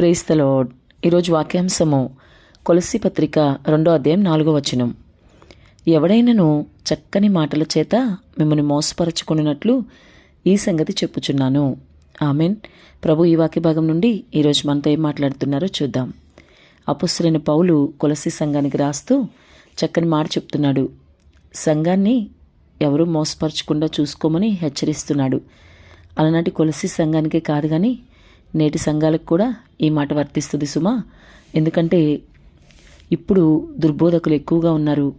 ప్రేస్తలో ఈరోజు వాక్యాంశము కొలసి పత్రిక రెండో అధ్యాయం నాలుగో వచనం. ఎవడైనను చక్కని మాటల చేత మిమ్మల్ని మోసపరచుకున్నట్లు ఈ సంగతి చెప్పుచున్నాను. ఆమెన్. ప్రభు ఈ వాక్య భాగం నుండి ఈరోజు మనతో ఏం మాట్లాడుతున్నారో చూద్దాం. అపుస్తులైన పౌలు కొలసి సంఘానికి రాస్తూ చక్కని మాట చెప్తున్నాడు. సంఘాన్ని ఎవరూ మోసపరచకుండా చూసుకోమని హెచ్చరిస్తున్నాడు. అలనాటి కొలసి సంఘానికే కాదు కానీ నేటి సంఘాలకు కూడా ఈ మాట వర్తిస్తుంది సుమా. ఎందుకంటే ఇప్పుడు దుర్బోధకులు ఎక్కువగా ఉన్నారు.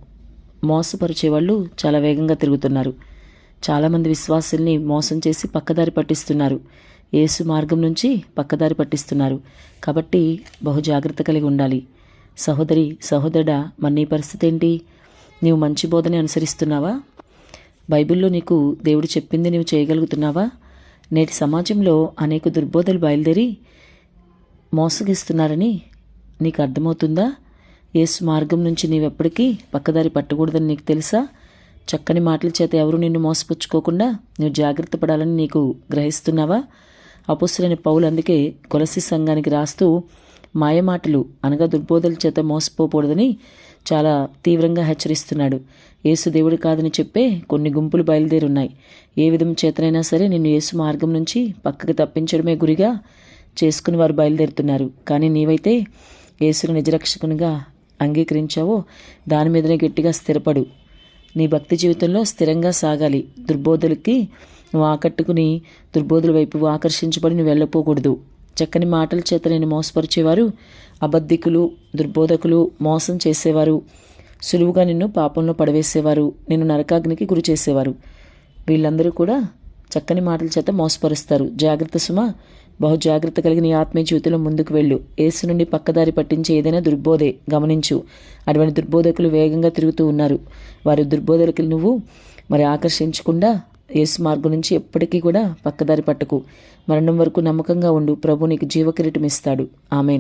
మోసపరిచే వాళ్ళు చాలా వేగంగా తిరుగుతున్నారు. చాలామంది విశ్వాసుల్ని మోసం చేసి పక్కదారి పట్టిస్తున్నారు. యేసు మార్గం నుంచి పక్కదారి పట్టిస్తున్నారు. కాబట్టి బహు జాగ్రత్త కలిగి ఉండాలి. సహోదరి సహోదరుడా మన నీ పరిస్థితి ఏంటి? నీవు మంచి బోధని అనుసరిస్తున్నావా? బైబిల్లో నీకు దేవుడు చెప్పింది నీవు చేయగలుగుతున్నావా? నేటి సమాజంలో అనేక దుర్బోధలు బయలుదేరి మోసగిస్తున్నారని నీకు అర్థమవుతుందా? యేసు మార్గం నుంచి నీవెప్పటికీ పక్కదారి పట్టకూడదని నీకు తెలుసా? చక్కని మాటల చేత ఎవరు నిన్ను మోసపుచ్చుకోకుండా నువ్వు జాగ్రత్త పడాలని నీకు గ్రహిస్తున్నావా? అపుస్తులైన పౌలు అందుకే కొలసి సంఘానికి రాస్తూ మాయమాటలు అనగా దుర్బోధల చేత మోసపోకూడదని చాలా తీవ్రంగా హెచ్చరిస్తున్నాడు. యేసు దేవుడు కాదని చెప్పే కొన్ని గుంపులు బయలుదేరున్నాయి. ఏ విధం చేతనైనా సరే నిన్ను యేసు మార్గం నుంచి పక్కకి తప్పించడమే గురిగా చేసుకుని వారు బయలుదేరుతున్నారు. కానీ నీవైతే యేసును నిజరక్షకునిగా అంగీకరించావో దాని మీదనే గట్టిగా స్థిరపడు. నీ భక్తి జీవితంలో స్థిరంగా సాగాలి. దుర్బోధులకి నువ్వు ఆకట్టుకుని దుర్బోధుల వైపు ఆకర్షించబడి నువ్వు వెళ్ళపోకూడదు. చక్కని మాటల చేత నేను మోసపరిచేవారు అబద్ధికులు దుర్బోధకులు మోసం చేసేవారు సులువుగా నిన్ను పాపంలో పడవేసేవారు నిన్ను నరకాగ్నికి గురి చేసేవారు. వీళ్ళందరూ కూడా చక్కని మాటల చేత మోసపరుస్తారు. జాగ్రత్త సుమ బహు జాగ్రత్త కలిగిన ఆత్మీయ జీవితంలో ముందుకు వెళ్ళు. ఏసు నుండి పక్కదారి పట్టించే ఏదైనా దుర్బోధే గమనించు. అటువంటి దుర్బోధకులు వేగంగా తిరుగుతూ ఉన్నారు. వారి దుర్బోధకులు నువ్వు మరి ఆకర్షించకుండా యేసు మార్గం నుంచి ఎప్పటికీ కూడా పక్కదారి పట్టకు. మరణం వరకు నమ్మకంగా ఉండు. ప్రభు నీకు జీవకిరీటం ఇస్తాడు. ఆమెన్.